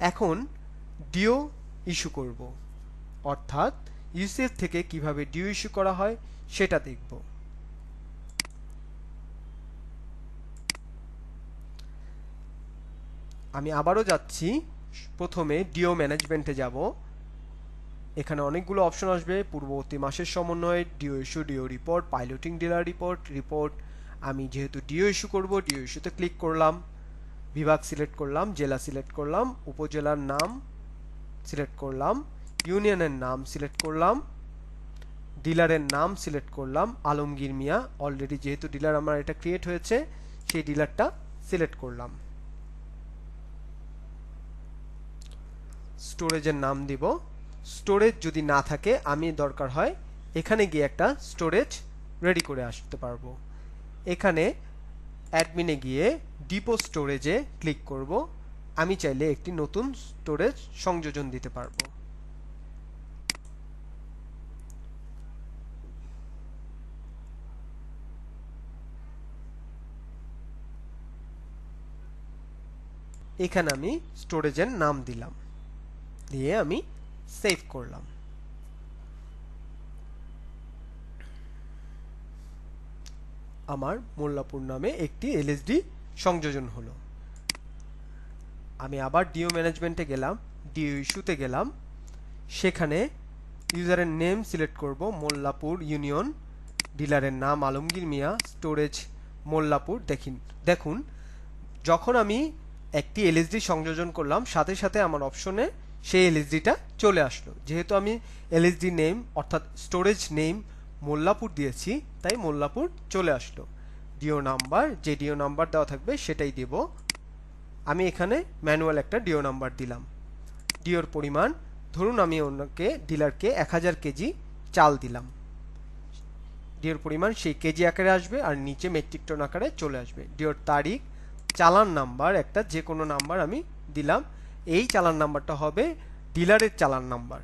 এখন deo issue করব। অর্থাৎ ইউসিএফ থেকে কীভাবে ডিও ইস্যু করা হয় সেটা দেখব। আমি আবারও যাচ্ছি। প্রথমে ডিও ম্যানেজমেন্টে যাব। এখানে অনেকগুলো অপশন আসবে। পূর্ববর্তী মাসের সমন্বয়ে DO issue DO report piloting dealer report report আমি যেহেতু ডিও ইস্যু করব ডিও ইস্যুতে ক্লিক করলাম। বিভাগ সিলেক্ট করলাম, জেলা সিলেক্ট করলাম, উপজেলার নাম সিলেক্ট করলাম, ইউনিয়নের নাম সিলেক্ট করলাম, ডিলারের নাম সিলেক্ট করলাম, আলমগীর মিয়া অলরেডি যেহেতু ডিলার আমার এটা ক্রিয়েট হয়েছে, সেই ডিলারটা সিলেক্ট করলাম। স্টোরেজের নাম দিব। স্টোরেজ যদি না থাকে, আমি দরকার হয় এখানে গিয়ে একটা স্টোরেজ রেডি করে আসতে পারব। এখানে অ্যাডমিনে গিয়ে ডিপো স্টোরেজে ক্লিক করব। আমি চাইলে একটি নতুন স্টোরেজ সংযোজন দিতে পারব। এখানে আমি স্টোরেজের নাম দিলাম। দিয়ে আমি সেভ করলাম। আমার মোল্লাপুর নামে একটি এলএসডি সংযোজন হলো। আমি আবার ডিও ম্যানেজমেন্টে গেলাম, ডিও ইস্যুতে গেলাম। সেখানে ইউজারের নেম সিলেক্ট করব মোল্লাপুর ইউনিয়ন, ডিলারের নাম আলমগীর মিয়া, স্টোরেজ মোল্লাপুর দেখিন দেখুন, যখন আমি একটি এলএসডি সংযোজন করলাম, সাথে সাথে আমার অপশনে সেই এলএসডিটা চলে আসলো। যেহেতু আমি এলএসডি নেম, অর্থাৎ স্টোরেজ নেম মোল্লাপুর দিয়েছি, তাই মোল্লাপুর চলে আসলো। ডিও নাম্বার, যে ডিও নাম্বার দেওয়া থাকবে সেটাই দেব। আমি এখানে ম্যানুয়াল একটা ডিও নাম্বার দিলাম। ডিওর পরিমাণ, ধরুন আমি অন্যকে ডিলারকে এক হাজার কেজি চাল দিলাম। ডিওর পরিমাণ সেই কেজি আকারে আসবে আর নিচে মেট্রিক টন আকারে চলে আসবে। ডিওর তারিখ, চালান নাম্বার একটা, যে কোনো নাম্বার আমি দিলাম। এই চালান নাম্বারটা হবে ডিলারের চালান নাম্বার।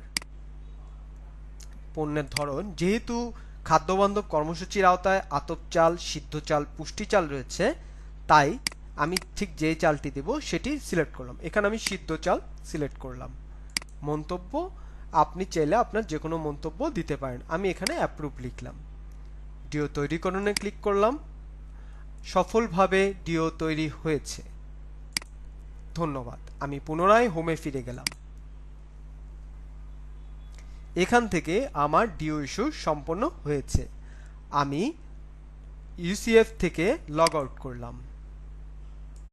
পণ্যের ধরন, যেহেতু খাদ্যবান্ধব কর্মসূচির আওতায় আতপ চাল, সিদ্ধ চাল, পুষ্টি চাল রয়েছে। তাই আমি ঠিক যে চালটি দেব সেটি সিলেক্ট করলাম। এখানে আমি সিদ্ধ চাল সিলেক্ট করলাম। মন্তব্য, আপনি চাইলে আপনার যে কোনো মন্তব্য দিতে পারেন। আমি এখানে অ্যাপ্রুভ লিখলাম। ডিও তৈরিকরণে ক্লিক করলাম। সফলভাবে ডিও তৈরি হয়েছে। ধন্যবাদ। আমি পুনরায় হোমে ফিরে গেলাম। এখান থেকে আমার ডিও ইস্যু সম্পন্ন হয়েছে। আমি ইউসিএফ থেকে লগ আউট করলাম।